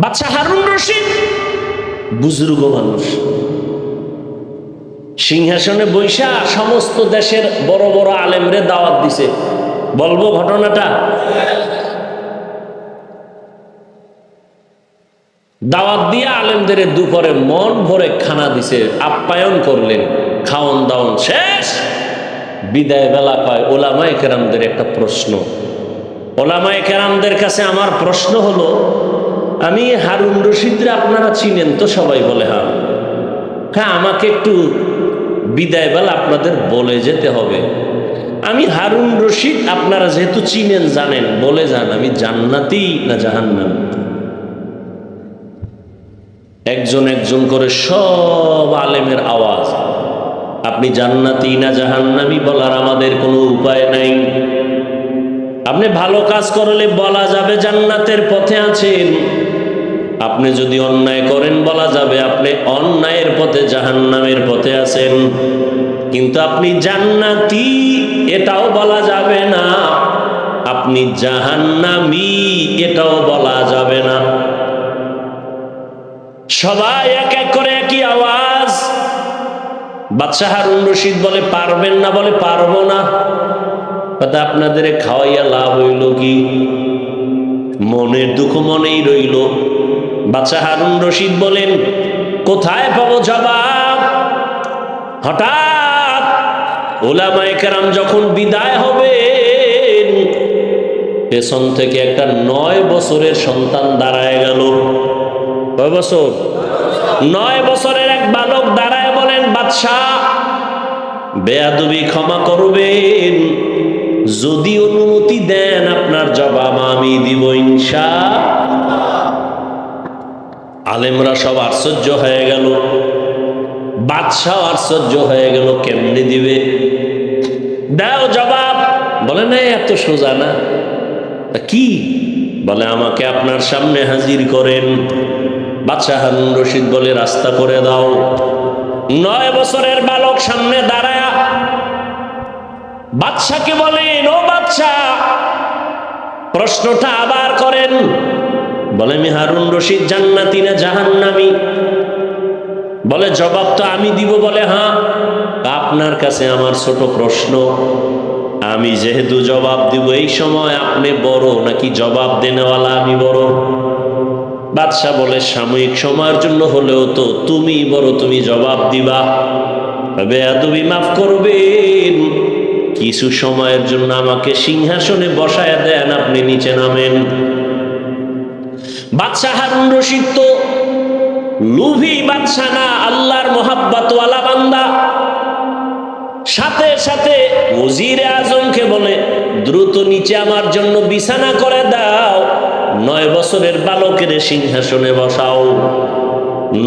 বাচ্চা হারুন রশিদ। বুজুর্গ মানুষ। সিংহাসনে বৈশা সমস্ত দেশের বড় বড় আলেমরে দাওয়াত দিছে। বলব ঘটনাটা? দাওয়াত দিয়ে আলেমদের দুপুরে মন ভরে খানা দিছে। আপ্যায়ন করলেন। খাওন দাওন শেষ। বিদায় বেলা পায় ওলামায় কেরামদের একটা প্রশ্ন। ওলামায় কেরামদের কাছে আমার প্রশ্ন হলো আমি হারুন রশিদরা আপনারা চিনেন তো সবাই বলে হ্যাঁ। হ্যাঁ আমাকে একটু বিদায় বেলা আপনাদের বলে যেতে হবে। আমি হারুন রশিদ আপনারা যেহেতু চিনেন, জানেন, বলে যান, আমি জান্নাতি না জাহান্নাম? একজন একজন করে সব আলেমের আওয়াজ। আপনি জান্নাতি না জাহান্নামি বলার আমাদের কোনো উপায় নাই। আপনি ভালো কাজ করলে বলা যাবে জান্নাতের পথে আছেন। আপনি যদি অন্যায় করেন বলা যাবে, আপনি অন্যায়ের পথে জাহান্নামের পথে আছেন। কিন্তু আপনি জান্নাতি, এটাও বলা যাবে না। আপনি জাহান্নামি, এটাও বলা যাবে না। সবাই এক এক করে একই আওয়াজ। বাচ্চা হারুন রশিদ বলে, পারবেন না? বলে, পারব না। কথা আপনাদের খাওয়াইয়া লাভ হইল কি? মনের দুঃখ মনেই রইল। বাচ্চা হারুন রশিদ বলেন, কোথায় পাবো জবাব? হঠাৎ ওলামায়ে কেরাম যখন বিদায় হবে পেছন থেকে একটা নয় বছরের সন্তান দাঁড়ায় গেল। কয় বছর? নয় বছরের এক বালক দাঁড়ায় বলেন, বাদশাহ, বেয়াদবি ক্ষমা করবেন। যদি অনুমতি দেন, আপনার জবাব আমি দিব ইনশা আলেমরা সব আশ্চর্য হয়ে গেল। বাদশাহ আশ্চর্য হয়ে গেল, কেমনি দিবে? দাও জবাব। বলে, না, এত সোজা না। কি? বলে, আমাকে আপনার সামনে হাজির করেন। বাচ্চা হারুন রশিদ বলে, রাস্তা করে দাও। নয় বছরের বালক সামনে দাঁড়ায়। বাদশাকে বলেন, ও বাদশাহ, প্রশ্নটা আবার করেন। বলে, আমি হারুন রশিদ জান্নাতি না জাহান্নামি? বলে, জবাব তো আমি দিব। বলে হ্যাঁ আপনার কাছে আমার ছোট প্রশ্ন। আমি যেহেতু জবাব দিব, এই সময় আপনি বড় নাকি জবাব দেনেওয়ালা আমি বড়? বাদশাহ বলে, সাময়িক সময়ের জন্য হলেও তো তুমি বড়, তুমি জবাব দিবা। তবে তুমি মাফ করবেন। কিছু সময়ের জন্য আমাকে সিংহাসনে বসায় দেন, আপনি নিচে নামেন। বাদশাহ হারুন রশিদ তো, লুভি বাদশাহ না, আল্লাহর মোহাব্বতওয়ালা বান্দা। সাথে সাথে ওজিরে আজমকে বলে, দ্রুত নিচে আমার জন্য বিছানা করে দাও, নয় বছরের বালকের সিংহাসনে বসাও।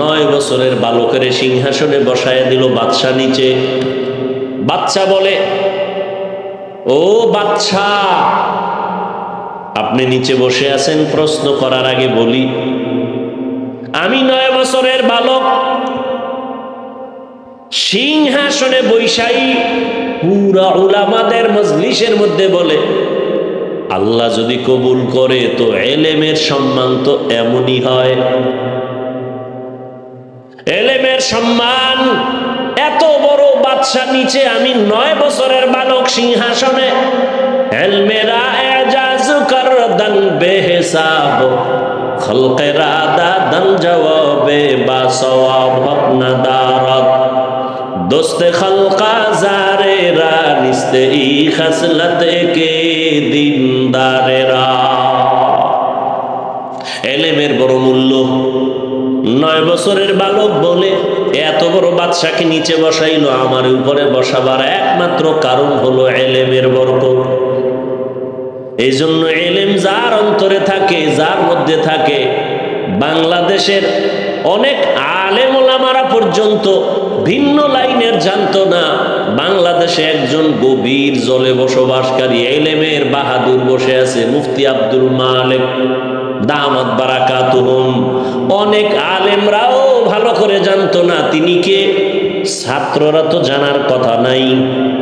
নয় বছরের বালকের সিংহাসনে বসায় দিল বাদশা নিচে। বাচ্চা বলে, ও বাচ্চা আপনি নিচে বসে আছেন, প্রশ্ন করার আগে বলি, আমি নয় বছরের বালক, সিংহাসনে বৈশাই পুরা উলামাদের মজলিসের মধ্যে বলে, আল্লাহ যদি কবুল করে তো এলেমের সম্মান তো এমনই হয়। এলেমের সম্মান, এত বড় বাদশা নিচে আমি নয় বছরের বালক সিংহাসনে বেহেসাব। খলকেরা দাদন জবাবে বা সওয়াব আপনা দারত। দোস্ত খলকা জারেরা নিস্তে ই খসলত কে দিনদারেরা এলেমের বড় মূল্য। নয় বছরের বালক বলে, এত বড় বাদশাকে নিচে বসাইলো, আমার উপরে বসাবার একমাত্র কারণ হলো এলেমের বরকত। এই জন্য এলেম যার অন্তরে থাকে, যার মধ্যে থাকে, বাংলাদেশের অনেক আলেম ওলামারা পর্যন্ত ভিন্ন লাইনের জানতো না। বাংলাদেশে একজন গভীর জলে বসবাসকারী এলেমের বাহাদুর বসে আছে, মুফতি আব্দুল মালেক দামাত বারাকাতুহুম। অনেক আলেমরাও ভালো করে জানতো না, তিনি কে? ছাত্ররা তো জানার কথা নাই,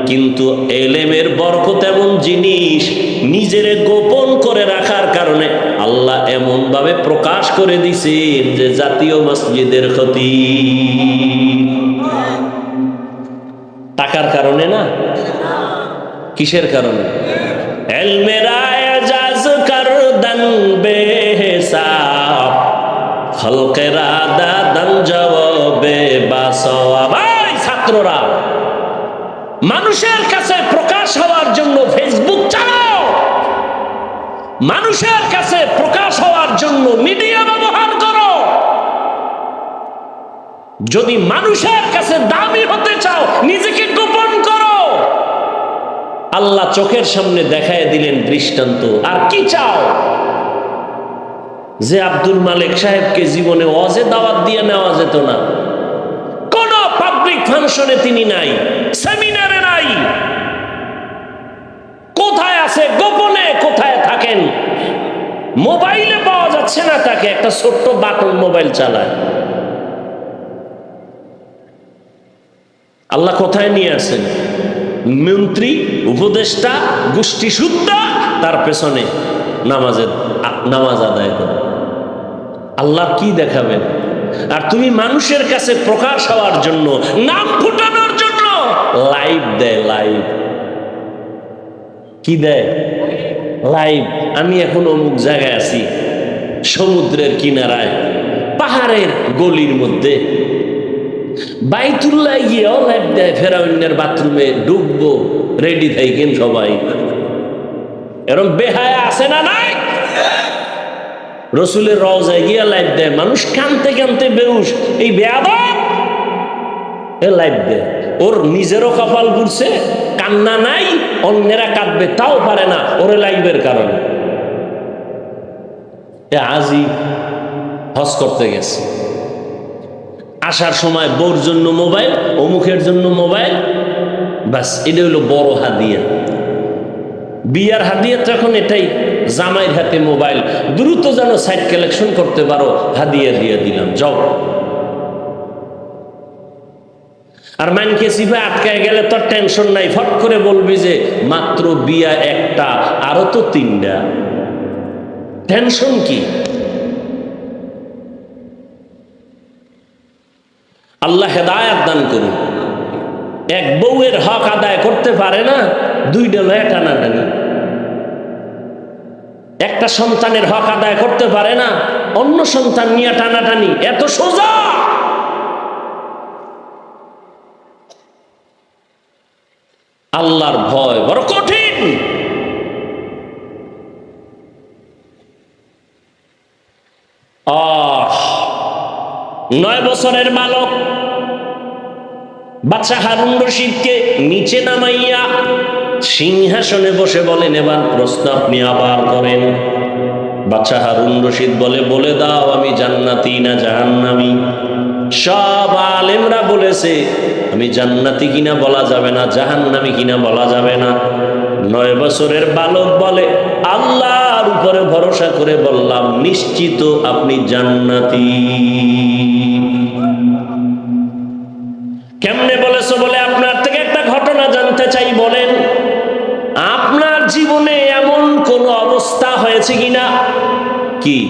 কিন্তু এলেমের বরকত এমন জিনিস নিজেরে গোপন করে রাখার কারণে আল্লাহ এমনভাবে প্রকাশ করে দিছেন যে জাতীয় মসজিদের ক্ষতি। টাকার কারণে না? কিসের কারণে? এলমেরা খলকেরা দাদন জবাবে বাসওয়াব ছাত্ররা, মানুষের কাছে প্রকাশ হওয়ার জন্য ফেসবুক চালাও। মানুষের কাছে প্রকাশ হওয়ার জন্য মিডিয়া ব্যবহার করো। যদি মানুষের কাছে দামি হতে চাও, নিজেকে গোপন করো। আল্লাহ চোখের সামনে দেখায় দিলেন দৃষ্টান্ত, আর কি চাও? যে আব্দুল মালিক সাহেবকে জীবনে অজে দাওয়াত দিয়ে নেওয়া যেত না। ফাংশনে তিনি নাই, সেমিনারে নাই। কোথায় আছে, গোপনে কোথায় থাকেন? মোবাইলে পাওয়া যাচ্ছে না তাকে, একটা ছোট্ট বাটন মোবাইল চালায়। আল্লাহ কোথায় নিয়ে আসেন? মন্ত্রী, উপদেষ্টা গোষ্ঠী সুদ্ধা তার পেছনে নামাজের নামাজ আদায় করে। আল্লাহ কি দেখাবেন? আর তুমি মানুষের কাছে প্রকাশ হওয়ার জন্য, নাম ফুটানোর জন্য লাইভ দেয়, লাইভ। কি দেয়? লাইভ। আমি এখন অমুক জায়গায় আছি, সমুদ্রের কিনারায়, পাহাড়ের গলির মধ্যে। বাইতুল্লাহ গিয়েও লাইভ দেয় ফেরাউন্নের বাথরুমে ডুববো, রেডি থাকেন সবাই। এরকম বেহায়া আছে না নাই? রসুলের রওজায় গিয়া লাইট দেয়, মানুষ কানতে কানতে বেউস এই বেয়াদ এ লাইভ দেয় ওর নিজেরও কপাল ঘুরছে, কান্না নাই, অন্যেরা কাঁদবে, তাও পারে না, ওরে লাইভের কারণে। এ আজই হজ করতে গেছে। আসার সময় বোর জন্য মোবাইল অমুখের জন্য মোবাইল বাস এটা হলো বড় হাদিয়া। বিয়ার হাদিয়া তো এখন এটাই। জামাইয়ের হাতে মোবাইল, দ্রুত যেন সাইট কালেকশন করতে পারো, হাদিয়া দিয়ে দিলাম, যাও। আর মানকে সিফে আটকায় গেলে তোর টেনশন নাই, ফট করে বলবি যে মাত্র বিয়া একটা, আরও তো তিনটা। টেনশন কি? আল্লাহ হেদায়াত দান করুন। এক বউয়ের হক আদায় করতে পারে না, দুইটা লয় টানাটানি। একটা সন্তানের হক আদায় করতে পারে না, অন্য সন্তান নিয়ে টানাটানি, এত সোজা! আল্লাহর ভয় বড় কঠিন। নয় বছরের বালক বাচ্চা হারুন রশিদকে নিচে নামাইয়া সিংহাসনে বসে বলেন, এবার প্রশ্ন আপনি আবার করেন। বাচ্চা হারুন রশিদ বলে বলে দাও, আমি জান্নাতি না জাহান্নামি? সব আলেমরা বলেছে, আমি জান্নাতি কিনা বলা যাবে না, জাহান্নামি কিনা বলা যাবে না। নয় বছরের বালক বলে, আল্লাহর উপরে ভরসা করে বললাম, নিশ্চিত আপনি জান্নাতি। কেমনে বলেছ বলে জীবনে এমন কোন অবস্থা হয়েছে কিনা? কি?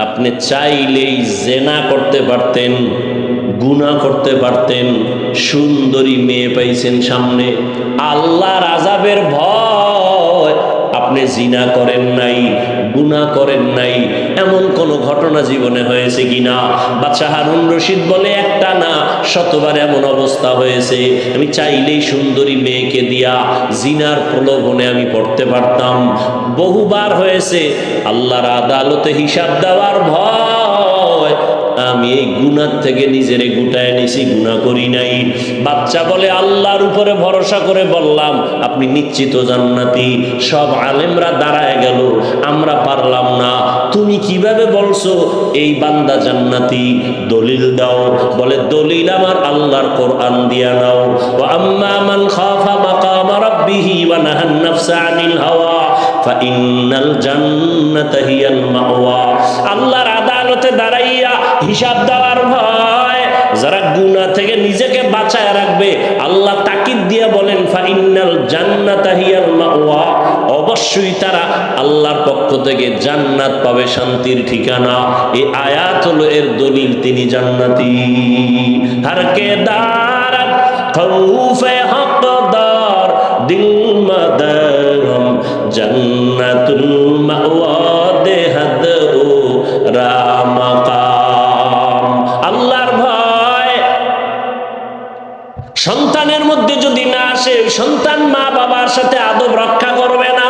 আপনি চাইলেই জেনা করতে পারতেন, গুণা করতে পারতেন, সুন্দরী মেয়ে পাইছেন সামনে। আল্লাহ রাজাবের ভয় আপনি জিনা করেন নাই। গুণা করেন নাই। এমন কোন ঘটনা জীবনে হয়েছে কিনা? বাচ্চা হারুন রশিদ বলে, একটা না, শতবার এমন অবস্থা হয়েছে। আমি চাইলেই সুন্দরী মেয়েকে দিয়া জিনার প্রলোভনে আমি পড়তে পারতাম। বহুবার হয়েছে, আল্লাহর আদালতে হিসাব দেওয়ার ভয় আমি এই গুনার থেকে নিজেরে গুটায় নিছি, গুণা করি নাই। বাচ্চা বলে আল্লাহর উপরে ভরসা করে বললাম, আপনি নিশ্চিত জান্নাতি, সব আলেমরা দাঁড়ায় গেল, আমরা পারলাম না। তুমি কীভাবে বলছো, এই বান্দা জান্নাতি, দলিল দাও। বলে, দলিল আমার আল্লাহর কোরআন দিয়া নাও। আম্মা মান খাফা মাকাম রাব্বিহি ওয়া নাহান নাফসা আনিল হাওয়া। ফাইন্নাল মাওয়া। আল্লাহর আদালতে দাঁড়াইয়া হিসাব দেওয়ার ভয়, যারা গুনাহ থেকে নিজেকে বাঁচায় রাখবে, আল্লাহ তাকিদ দিয়ে বলেন জান্নাতাহিয়াল মাওয়া। অবশ্যই তারা আল্লাহর পক্ষ থেকে জান্নাত পাবে শান্তির ঠিকানা। এই আয়াত হলো এর দলিল, তিনি জান্নাতি। হারকে দারাত খৌফে হকদার জান্নাতুল মাওয়া ও রামাকাম। আল্লাহর ভয়। সন্তানের মধ্যে যদি না আসে, সন্তান মা বাবার সাথে আদব রক্ষা করবে না।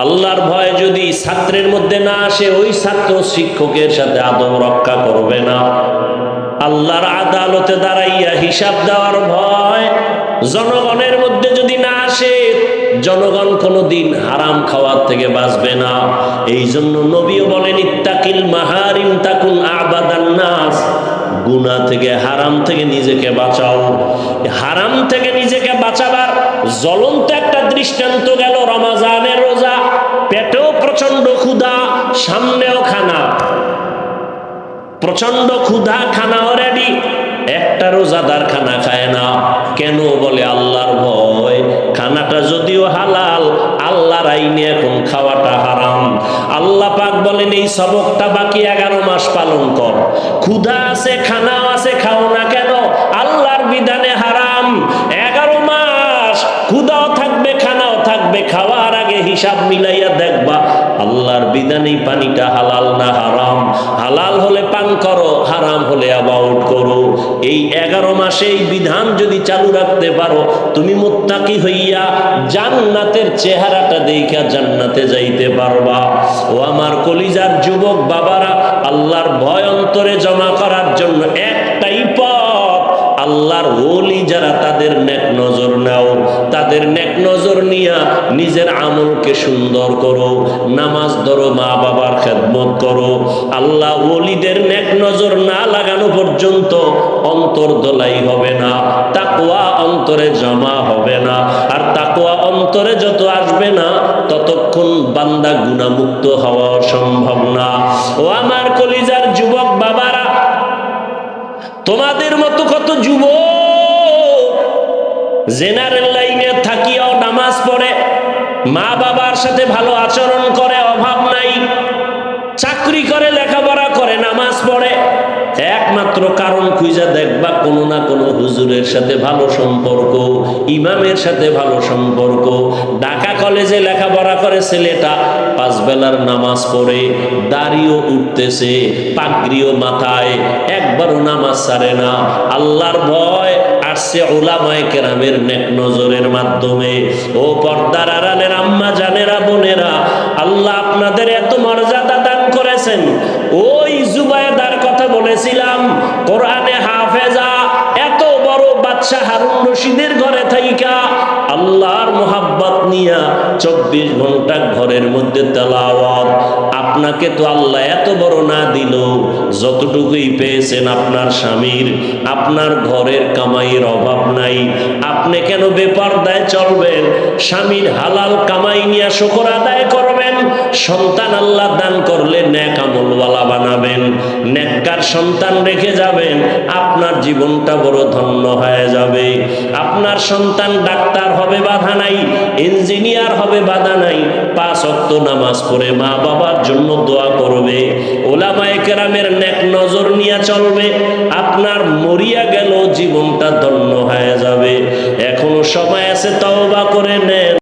আল্লাহর ভয় যদি ছাত্রের মধ্যে না আসে, ওই ছাত্র শিক্ষকের সাথে আদব রক্ষা করবে না। আল্লাহর আদালতে দাঁড়াইয়া হিসাব দেওয়ার ভয়। জনগণের মধ্যে যদি না আসে, জনগণ কোনোদিন হারাম খাওয়ার থেকে বাঁচবে না। এই জন্য নবীও বলেন, ইত্তাকিল মাহারিম তাকুন আবাদান নাস। গুনাহ থেকে, হারাম থেকে নিজেকে বাঁচাও। হারাম থেকে নিজেকে বাঁচাবার জ্বলন্ত একটা দৃষ্টান্ত গেল রমাজানের রোজা। পেটেও প্রচণ্ড ক্ষুধা, সামনেও খানা। প্রচণ্ড ক্ষুধা খানাও রেডি একটা রোজাদার খানা খায় না। কেন বলে আল্লাহর ভয়? খানাটা যদিও হালাল, আল্লাহর আইনে এখন খাওয়াটা হারাম। আল্লাহ পাক বলেন, এই সবকটা বাকি এগারো মাস পালন কর। ক্ষুধা আছে, খানাও আছে, খাও না কেন? আল্লাহর বিধানে হারাম। এগারো মাস ক্ষুধাও থাকবে, খানাও থাকবে। খাওয়ার আগে হিসাব মিলাইয়া দেখবা আল্লাহর বিধানে পানিটা হালাল না হারাম? হালাল হলে পান করো, হারাম হলে অ্যাবাউট করো। এই এগারো মাসে এই বিধান যদি চালু রাখতে পারো, তুমি মুত্তাকি হইয়া জান্নাতের চেহারাটা দেখা জান্নাতে যাইতে পারবা। ও আমার কলিজার যুবক বাবারা, আল্লাহর ভয় অন্তরে জমা করার জন্য একটাই পথ, আল্লাহর ওলি যারা তাদের নেক নাও তাদের নেক নজর নিয়া নিজের আমলকে সুন্দর করো, নামাজ ধরো, মা বাবার খেদমত করো। আল্লাহ ওলিদের নেক নজর না লাগানো পর্যন্ত অন্তর দোলাই হবে না তাকুয়া অন্তরে জমা হবে না। আর তাকুয়া অন্তরে যত আসবে না, ততক্ষণ বান্দা গুণামুক্ত হওয়া সম্ভব না। ও আমার কলিজার যুবক বাবারা, তোমাদের মতো কত যুব জেনারেল লাইনে থাকিয়াও নামাজ পড়ে, মা বাবার সাথে ভালো আচরণ করে, অভাব নাই। চাকরি করে, লেখাপড়া করে, নামাজ পড়ে। একমাত্র কারণ খুঁজা দেখবা কোনো না কোনো হুজুরের সাথে ভালো সম্পর্ক, ইমামের সাথে ভালো সম্পর্ক। ঢাকা কলেজে লেখাপড়া করে ছেলেটা পাঁচ বেলার নামাজ পড়ে, দাড়িও উঠতেছে, পাগড়িও মাথায়, একবারও নামাজ সারে না। আল্লাহর ভয় আসছে ওলামায় কেরামের নেক নজরের মাধ্যমে। ও পর্দার আড়ালের আম্মা জানেরা বোনেরা, আল্লাহ আপনাদের এত মর্যাদা দান করেছেন। ওই জুবায়দার কথা বলেছিলাম, কোরআনে হাফেজা, এত বড় বাদশাহ হারুন রশিদের মোহাব্বত নিয়া চব্বিশ ঘণ্টা ঘরের মধ্যে তেলাওয়াত। আপনাকে তো আল্লাহ এত বড় না দিল, যতটুকুই পেয়েছেন আপনার স্বামীর। আপনার ঘরের কামাইয়ের অভাব নাই। আপনি কেন বেপরদায় চলবেন? স্বামীর হালাল কামাই নিয়ে শুকর আদায় করবেন। সন্তান আল্লাহ দান করলে নেককার সন্তান রেখে যাবেন, আপনার জীবনটা বড় ধন্য হয়ে যাবে। আপনার সন্তান ডাক্তার হবে বাধা নাই, ইঞ্জিনিয়ার হবে বাধা নাই, পাঁচ অক্ত নামাজ পড়ে মা বাবার জন্য দোয়া করবে। ওলামায়ে কেরামের নেক নজর নিয়ে চলবে, আপনার মরিয়া গেল জীবনটা ধন্য হয়ে যাবে। এখনও সময় আছে তওবা করে নেন।